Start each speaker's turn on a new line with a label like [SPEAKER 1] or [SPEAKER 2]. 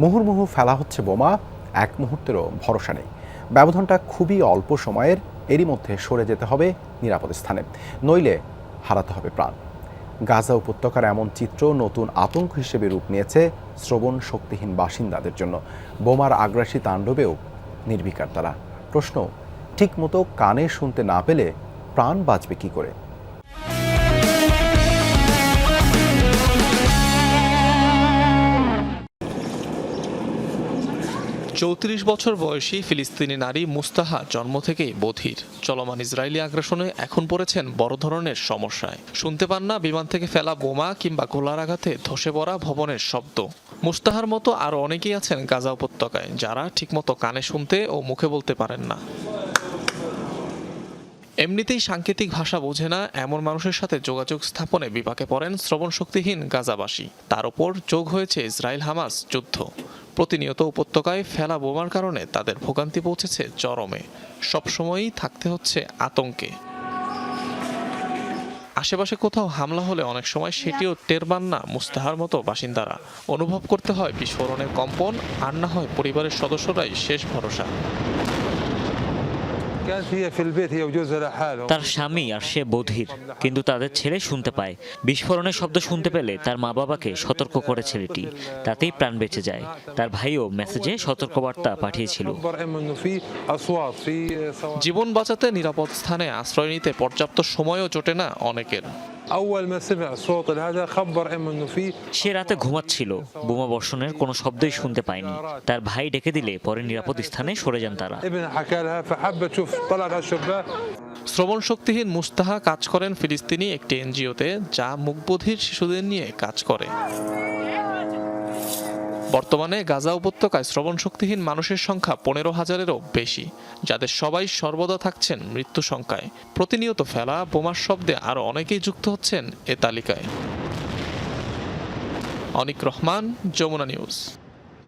[SPEAKER 1] মুহুর্মুহু ফেলা হচ্ছে বোমা, এক মুহূর্তেরও ভরসা নেই। ব্যবধানটা খুবই অল্প সময়ের, এরই মধ্যে সরে যেতে হবে নিরাপদ স্থানে। নইলে হারাতে হবে প্রাণ। গাজা উপত্যকার এমন চিত্র নতুন আতঙ্ক হিসেবে রূপ নিয়েছে শ্রবণ শক্তিহীন বাসিন্দাদের জন্য। বোমার আগ্রাসী তাণ্ডবেও নির্বিকার তারা। প্রশ্ন, ঠিকমতো কানে শুনতে না পেলে প্রাণ বাঁচবে কি করে?
[SPEAKER 2] চৌত্রিশ বছর বয়সী ফিলিস্তিনি নারী মুস্তাহা জন্ম থেকেই বধির। চলমান ইসরায়েলি আগ্রাসনে এখন পড়েছেন বড় ধরনের সমস্যায়। শুনতে পান না বিমান থেকে ফেলা বোমা কিংবা গোলার আঘাতে ধসে পড়া ভবনের শব্দ। মুস্তাহার মতো আরও অনেকেই আছেন গাজা উপত্যকায়, যারা ঠিকমতো কানে শুনতে ও মুখে বলতে পারেন না। এমনিতেই সাংকেতিক ভাষা বোঝে না, এমন মানুষের সাথে যোগাযোগ স্থাপনে বিপাকে পড়েন শ্রবণ শক্তিহীন গাজাবাসী। তার ওপর যোগ হয়েছে ইসরায়েল হামাস যুদ্ধ। প্রতিনিয়ত উপত্যকায় ফেলা বোমার কারণে তাদের ভোগান্তি পৌঁছেছে চরমে। সবসময়ই থাকতে হচ্ছে আতঙ্কে। আশেপাশে কোথাও হামলা হলে অনেক সময় সেটিও টের পান না মুস্তাহার মতো বাসিন্দারা। অনুভব করতে হয় বিস্ফোরণের কম্পন, আর না হয় পরিবারের সদস্যরাই শেষ ভরসা।
[SPEAKER 3] তার স্বামী আর সে বধির কিন্তু তাদের ছেলে শুনতে পায়। বিস্ফোরণের শব্দ শুনতে পেলে তার মা বাবাকে সতর্ক করে ছেলেটি তাতেই প্রাণ বেঁচে যায়। তার ভাইও মেসেজে সতর্কবার্তা পাঠিয়েছিল।
[SPEAKER 2] জীবন বাঁচাতে নিরাপদ স্থানে আশ্রয় নিতে পর্যাপ্ত সময়ও জোটে না অনেকের।
[SPEAKER 3] সে রাতে ঘুমাচ্ছিল। বোমা বর্ষণের কোনো শব্দই শুনতে পায়নি। তার ভাই ডেকে দিলে পরে নিরাপদ স্থানে সরে যান তারা।
[SPEAKER 2] শ্রবণ শক্তিহীন মুস্তাহা কাজ করেন ফিলিস্তিনি একটি এনজিওতে যা মুখবধির শিশুদের নিয়ে কাজ করে। বর্তমানে গাজা উপত্যকায় শ্রবণ শক্তিহীন মানুষের সংখ্যা পনেরো হাজারেরও বেশি, যাদের সবাই সর্বদা থাকছেন মৃত্যু সংখ্যায়। প্রতিনিয়ত ফেলা, বোমার শব্দে আরও অনেকেই যুক্ত হচ্ছেন এ তালিকায়। অনিক রহমান, যমুনা নিউজ।